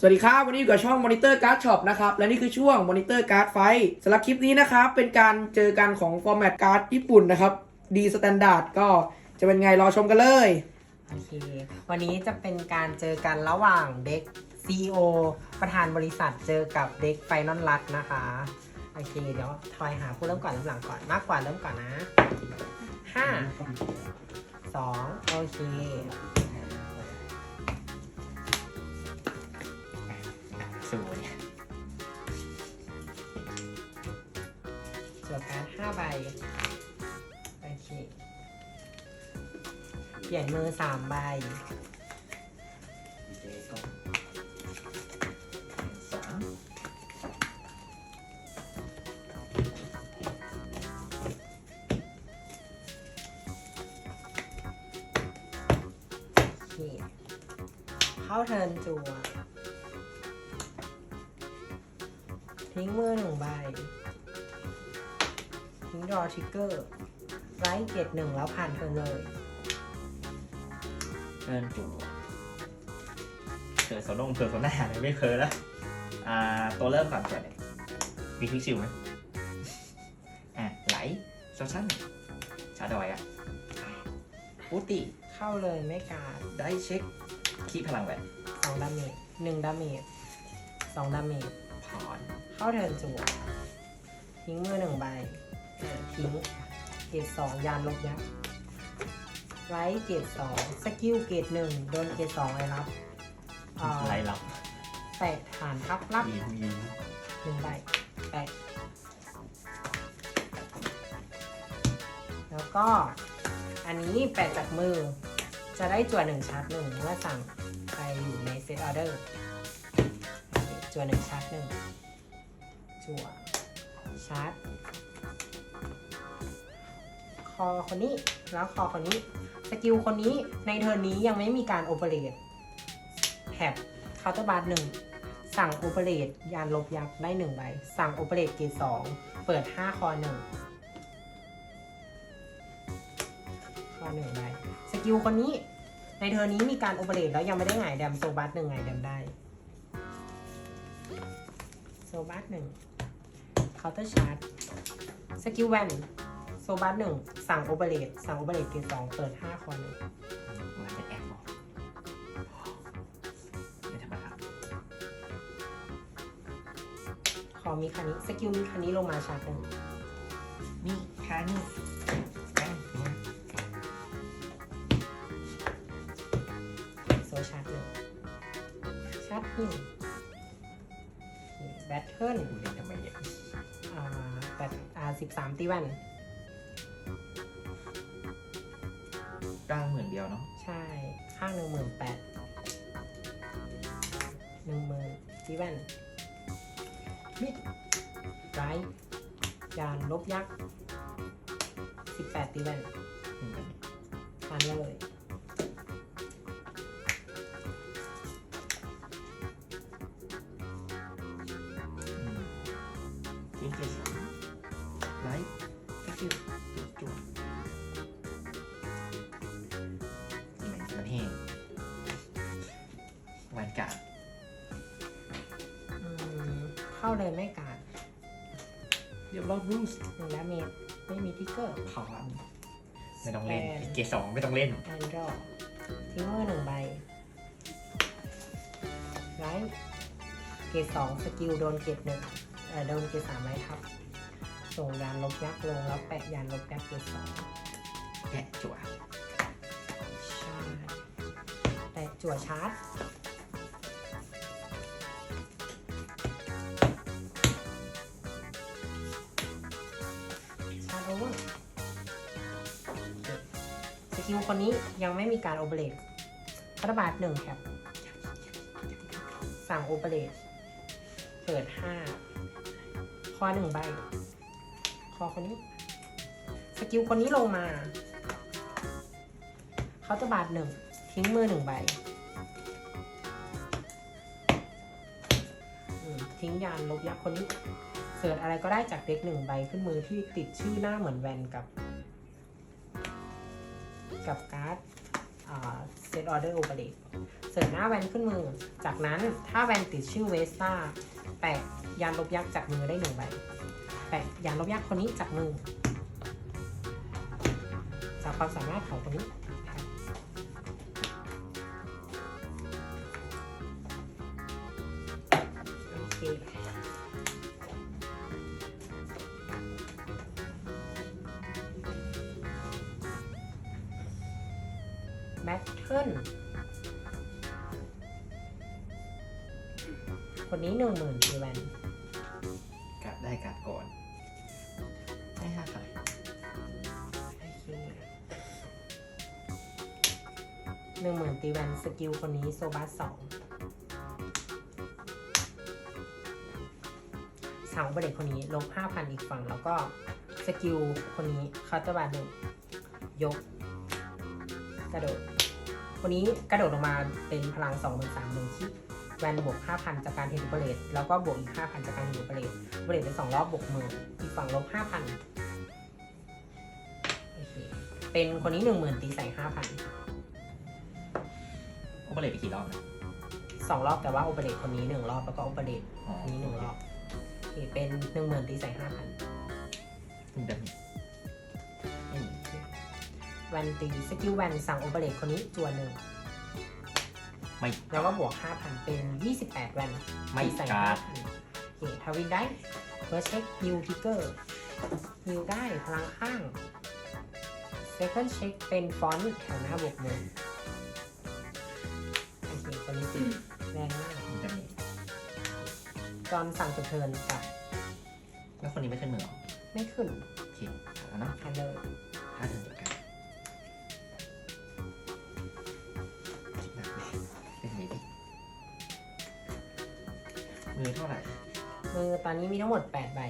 สวัสดีครับ วันนี้อยู่กับช่อง Monitor Card Shop นะครับ และนี่คือช่วง Monitor Card Fight สำหรับคลิปนี้นะครับ เป็นการเจอกันของฟอร์แมตการ์ดญี่ปุ่นนะครับ ดีสแตนดาร์ดก็จะเป็นไงรอชมกันเลย โอเค วันนี้จะเป็นการเจอกันระหว่างเด็ก CEO ประธานบริษัทเจอกับเด็กไฟนอลรัดนะคะ โอเค เดี๋ยวทอยหาผู้เริ่มก่อนเริ่มหลังก่อนมากกว่าเริ่มก่อนนะห้าสองโอเค สวยจวการ์ดห้าใบ โอเค เปลี่ยนมือสามใบสองโอเค เข้าเทิร์นจัว ทิ้งมือหนึ่งใบ ทิ้งดรอทริกเกอร์ไร้เกตหนึ่งแล้วผ่านเทิร์นเลยเทิร์นจูเธอโซนงเธอโซน่าเลยไม่เคยแล้วอ่าตัวเริ่มก่อนก่อนเนี่ยมีคลิกชิวไหมอะไหลโซชั่นชาดอยอะปูติเข้าเลยไม่การดได้เช็คคีพลังแหวนสองดาเมจหนึ่งดาเมจสองดาเมจผ่อน เข้าเทิร์นจัวทิ้งมือหนึ่งใบเอ่อทิ้งเกตสองยานลบยักษ์ไร้เกตสองสกิลเกตหนึ่งโดนเกตสองอะไรรับอ่าไรลับแตะฐานทับรับมีมีหนึ่งใบแปะแล้วก็อันนี้แปะจากมือ จะได้จั่วหนึ่งชาร์จหนึ่งเมื่อสั่งไปอยู่ในเซตออเดอร์จั่วหนึ่งชาร์จหนึ่ง จั่วชาร์จคอคนนี้แล้วคอคนนี้สกิลคนนี้ในเทิร์นี้ยังไม่มีการโอเปเรตแถบเคาน์เตอร์บาร์หนึ่งสั่งโอเปเรตยานลบยักษ์ได้หนึ่งใบ สั่งโอเปเรตเกรดสองเปิดห้าคอหนึ่งคอหนึ่งใบสกิลคนนี้ในเทอร์นนี้มีการโอเปเรตแล้วยังไม่ได้หงายแดมโซบัสหนึ่งหงายแดมได้ โซบัสหนึ่งเคาน์เตอร์ชาร์จสกิลแวนโซบัสหนึ่งสั่งโอเปเรตสั่งโอเปเรตเกรดสองเปิดห้าคอหนึ่งมันจะแอบบอกไม่ธรรมดาคอมีคันนี้สกิลมีคันนี้ลงมาชาร์จหนึ่งนี่ค่านี่ สิบสามตีแวนกลางหมื่นเดียวเนาะใช่ ข้างหนึ่งหมื่นแปดหนึ่งหมื่นตีแวนมิดไรยานลบยักษ์สิบแปดตีแวนหนึ่งพันทานเลย เข้าเลยไม่การดเรียบร้อยบรูซหนึ่งดาเมจไม่มีทิกเกอร์พอนไม่ต้องเล่นแปดเกียร์สองไม่ต้องเล่นแอนดรอทิ้งมือหนึ่งใบไลท์เกรดสองสกิลโดนเกรดหนึ่งเอ่อโดนเกรดสามไลท์ทับ ส่งยานลบยักษ์ลงแล้วแปะยานลบยักษ์เกรดสองแกะจั่วใช่แปะจั่วชาร์จ สกิลคนนี้ยังไม่มีการโอเปเรตพัตบาทหนึ่งครับ สั่งโอเปเรตเปิดห้าคอหนึ่งใบ คอคนนี้ สกิลคนนี้ลงมา เขาน์เตะบาทหนึ่ง ทิ้งมือหนึ่งใบ ทิ้งยานลบยักษ์คนนี้ เสิร์ชอะไรก็ได้จากเด็กหนึ่งใบขึ้นมือที่ติดชื่อหน้าเหมือนแวนกับ กับการ์ดเซตออเดอร์โอเปเรตเสริมหน้าแวนขึ้นมือ จากนั้นถ้าแวนติดชื่อเวสตาแปะยานลบยักษ์จากมือได้หนึ่งใบแปะยานลบยักษ์คนนี้จากมือ จากความสามารถของคนนี้ แบทเทิลคนนี้หนึ่งหมื่นทีแวนกัดได้กัดก่อน ได้ห้าพันโอเคหนึ่งหมื่นตีแวนสกิลคนนี้โซบัสสองสาวบริเดคนนี้ลบห้าพันอีกฝั่งแล้วก็สกิลคนนี้คาร์ตบาร์หนึ่งยก กระโดด คนนี้กระโดดลงมาเป็นพลัง2 3 0 0 0ที่แวนบวก 5,000 จากการเทนอุปเลตแล้วก็บวกอีก 5,000 จากการเทนอุปเลตอุปเลตเป็น 2 รอบบวกหมื่นอีกฝั่งลบ 5,000โอเคเป็นคนนี้ 10,000 ตีใส่5,000โอเปเรตไปกี่รอบนะสองรอบแต่ว่าอุปเลตคนนี้ 1 รอบแล้วก็อุปเลตอ๋อคนนี้ 1 รอบโอเคเป็น 10,000 ตีใส่ 5,000คุณแบบนี้ไม่มี แวนตีสกิลแวนสั่งอุปเลตคนนี้จวนหนึ่งไม่แล้วก็บวก 5,000 เป็น 28 แวนไม่ใส่การ์ดโอเคทวินได้เฟิร์สเช็คฮิวทิกเกอร์ฮิวได้พลังข้าง second เช็คเป็นฟอนต์แถวหน้าบวกหนึ่งโอเคคนนี้ติดแรงมากคุณแบบนี้จอนสั่งจบเทิร์นกับแล้วคนนี้ไม่ขึ้นมือเหรอ ไม่ขึ้นโอเคแล้วเนาะแอนเลยถ้าเดินเดี มือเท่าไหร่มือตอนนี้มีทั้งหมด 8 ใบ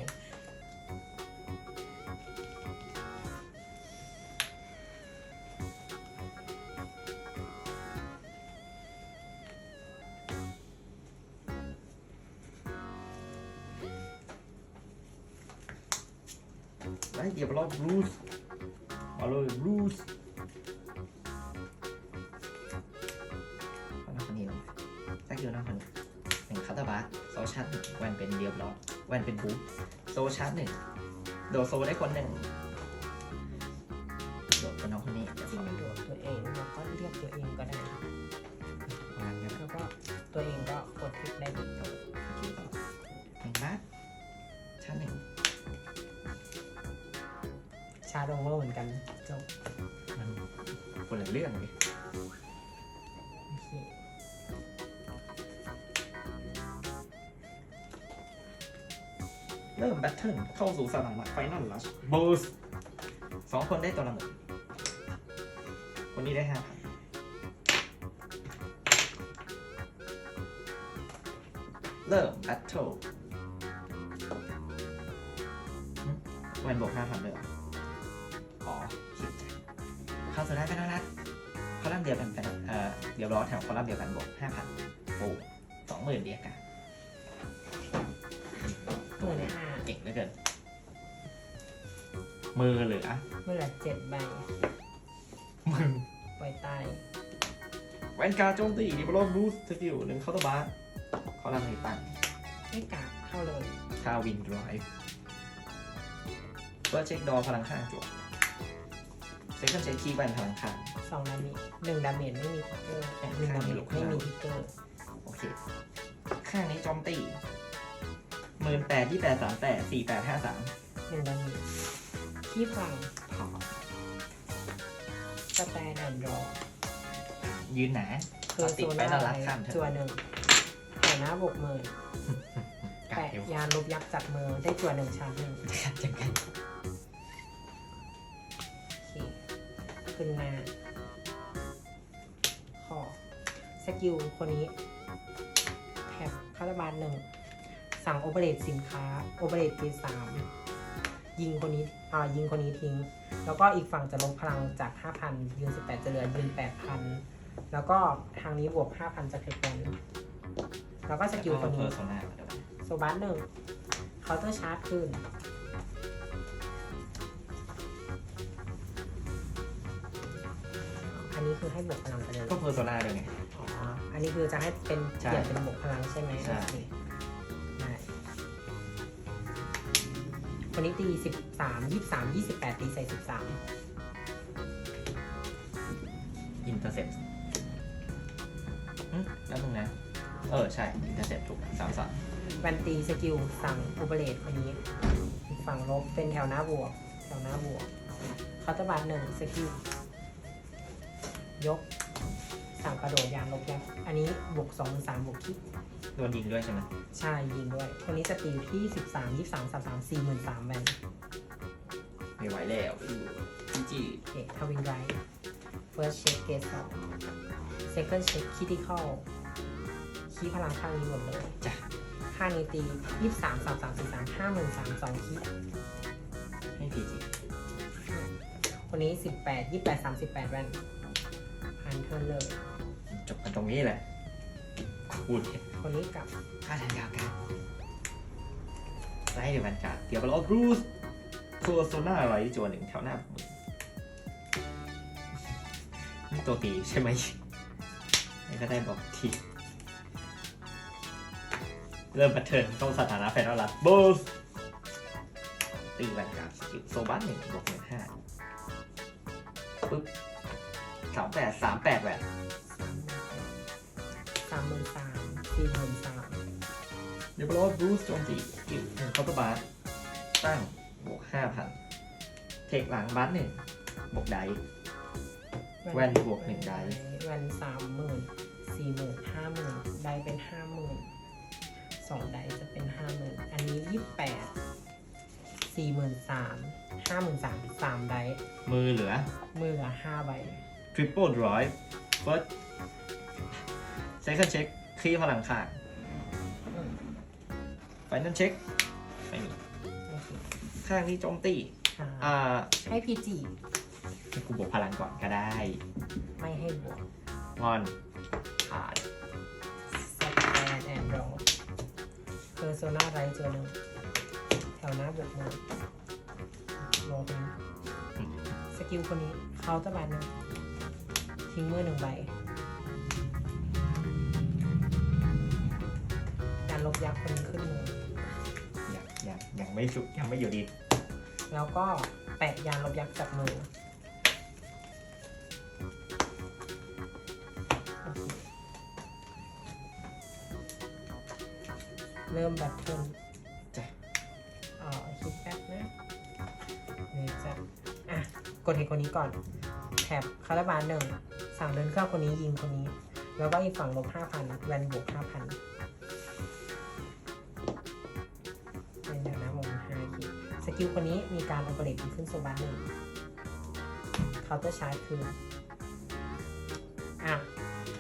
ไอ้เดี๋ ชาร์จหนึ่งแวนเป็นเดียบล็อกแวนเป็นบูทโซชาร์จหนึ่งโดดโซได้คนหนึ่งโดดเป็นน้องคนนี้เดี๋ยวที่ขอมันโดดตัวเองแล้วก็เรียกตัวเองก็ได้วางกันแล้วก็ตัวเองก็กดคลิกได้ดีคิดต่อหนึ่งบาทชาร์จหนึ่งชาร์จโอเวอร์เหมือนกันจบมันคนละเรื่องเลย เริ่มแบทเทิลเข้าสู่สนามไฟนอลลัชเบิร์สสองคนได้ตัวละหมื่นคนนี้ได้ห้าพันเริ่มแบทเทิลแวนบวกห้าพันเลยเหรออ๋อคิดเข้าสู่ได้เป็นนัดคอลัมน์เดียวกันเป็นเอ่อเดี๋ยวรอแถวคอลัมน์เดียวกันบวกห้าพันโอ้สองหมื่นเดียวกันมือละห้า เก่งเหลือเกิน มือเหลือมือละเจ็ดใบมือปล่อยตายแวนการ์ดโจมตีดิบลอนบูสสกิลหนึ่งเคาน์เตอร์บาร์เขาลังในตันไม่กลับเข้าเลยชาวินดรายเฟิร์สเช็คดอพลังข้างจั่วเซคันด์เช็คคีย์แวนพลังข้างสองดาเมจหนึ่งดาเมจไม่มีทิกเกอร์แต่หนึ่งดาเมจไม่มีทิกเกอร์โอเค ข้างนี้โจมตี หมื่นแปดที่แปดสามแปดสี่แปดห้าสามหนึ่งดาเมจที่ฟังพอสแตนแอนด์รอยืนหนาคือติดโซไปน่าน่ารักข้ามเถจัวอะหนึ่งแต่หน้าบวกมือกัดแปะเอวยานลบยักษ์จากมือได้จัวหนึ่งชาร์จหนึ่งกัดจังกันโอเคขึ้นมาขอสกิลคนนี้แท็บคาราบาลหนึ่ง สั่งโอเปเรตสินค้าโอเปเรตเกสามยิงคนนี้อ่ายิงคนนี้ทิ้ง แล้วก็อีกฝั่งจะลบพลังจาก 5,000 ยืน 18 จะเหลือยืน 8,000 แล้วก็ทางนี้บวก 5,000จากเทคแวนแล้วก็สกิลคนเพอนี้ร์โซนาเดี๋ยวโซบัสหนึ่งเคาน์เตอร์ชาร์จขึ้นโอเคอันนี้คือให้บวกพลังไปเลยก็เพอร์โซนาด้วยไงอ๋อ อันนี้คือจะให้เป็นใช่เปลี่ยนเป็นบวกพลังใช่ไหมใช่ คนนี้ตีสิบสามยี่สามยี่สิบแปดตีใส่สิบสามอินเตอร์เซ็ปแล้วมึงนะเออ ใช่ อินเตอร์เซ็ปถูกสามสามแวนตีสกิลสั่งอุเบเลตคนนี้อีกฝั่งลบเป็นแถวหน้าบวก แถวหน้าบวกเขาจะบาดหนึ่งสกิลยกสั่งกระโดดยางลบยับอันนี้บวกสองสามบวกคิด โดนยิงด้วยใช่ไหมใช่ยิงด้วยคนนี้จะตีอยู่ที่สิบสามยี่สามสามสามสี่หมื่นสามแวนไม่ไหวแล้วจีจีโอเคทวินไร first check เกตสอง second check critical คีย์พลังข้างนี้หมดเลยจ้ะข้างนี้ตียี่สามสามสามสี่สามห้าหมื่นสามสองคีย์ให้พีจีคนนี้สิบแปดยี่แปดสามสิบแปดแวนผ่านเทิร์นเลยจบกันตรงนี้แหละ คูณคนนี้กลับค่าทางยาวกันไล่เดี๋ยวมันกัดเดี๋ยวไปรอบรูสตัวโซน่าอะไรจวนหนึ่งแถวหน้าผมนี่ตัวตีใช่ไหมนี่ก็ได้บอกทีเริ่มบัตเทิร์นต้องสถานะแฟนนอลลัดบูสตีแวนการ์ดสกิลโซบัสหนึ่งบวกหนึ่งห้าปึ๊บสามแปดสามแปดแหวนสามหมื่นสามสี่หมื่นสามเดี๋ยวไปรอบรูสโจมตีสกิลหนึ่งเคาน์เตอร์บาร์ตั้งบวกห้าพันเทคหลังบัสหนึ่งบวกได แว่นบวกหนึ่งไดส์แวนสามหมื่นสี่หมื่นห้าหมื่นไดเป็นห้าหมื่นสองไดจะเป็นห้าหมื่นอันนี้ยี่แปดสี่หมื่นสามห้าหมื่นสามสามไดมือเหลือมือละห้าใบ Triple Drive First Second Check คลี่พลังข้างอืม Final Check ไม่มีโอเคข้างนี้โจมตีอ่าอ่าให้พีจีให้กูบวกพลังก่อนก็ได้ ไม่ให้บวกงอนผ่านสแตนแอนด์รอเพอร์โซนาไรเจอหนึ่งแถวหน้าบวกมือโรบินสกิลคนนี้เขาจะบานหนึ่งทิ้งมือหนึ่งใบ ยักษ์คนนี้ขึ้นมือยังยังยังไม่สุดยังไม่อยู่ดี แล้วก็แปะยานลบยักษ์จากมือโอเคเริ่มแบตเทิลจ้ะเอ่อคิดแป๊บนะนี่จะอะ กดเห็นคนนี้ก่อน แถบคาราบาลหนึ่ง สั่งเดินเครื่องคนนี้ยิงคนนี้ แล้วก็อีกฝั่งลบห้าพันแวนบวกห้าพันเป็น ดสกิลคนนี้มีการโอเปเรตขึ้นโซบาหนึ่งเคาน์เตอร์ชาร์จคืออะ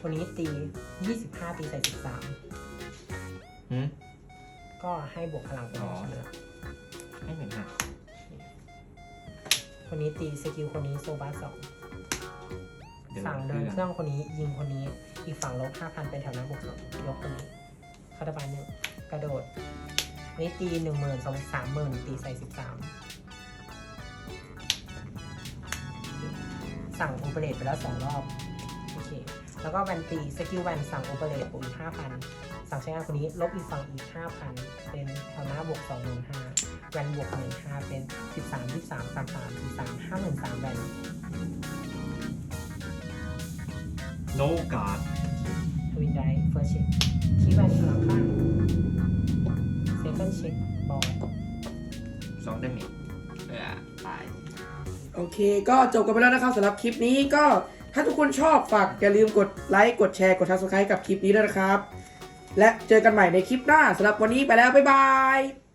คนนี้ตี 25 ตีใส่ หืม13 ก็ให้บวกพลังไปอ๋อใช่ไหมล่ะให้หนึ่งห้าคนนี้ตีสกิลคนนี้โซบาสองดี๋ยวสั่งเดินเครื่องคนนี้ยิงคนนี้ อีกฝั่งลบห้าพันเป็นแถวหน้าบวกสองยกคนนี้คาตาบานหนึ่งกระโดดอั นนี้ตีหนึ่งหมื่นสองสามหมื่นตีใส่สิบสามสั่งโอเปเรตไปแล้วสองรอบ โอเค แล้วก็แวนตีสกิลแวนสั่งโอเปเรตบวกอีกห้าพันสั่งใช้งานคนนี้ลบอีกฝั่งอีกห้าพันเป็นแถวหน้าบวกสองหมื่นห้าแวนบวกหมื่นห้าเป็นสิบสามยี่สามสามสามสี่สามห้าหมื่นสามแวนโนการ์ดทวินไดเฟิร์สเช็คคีย์แวนพลังข้า งเซคันด์เช็คบอลสองเดมิเออตาย โอเค ก็จบกันไปแล้วนะครับสำหรับคลิปนี้ก็ถ้าทุกคนชอบฝากอย่าลืมกดไลค์กดแชร์กด subscribe กับคลิปนี้ด้วยนะครับ และเจอกันใหม่ในคลิปหน้าสำหรับวันนี้ไปแล้ว บ๊ายบาย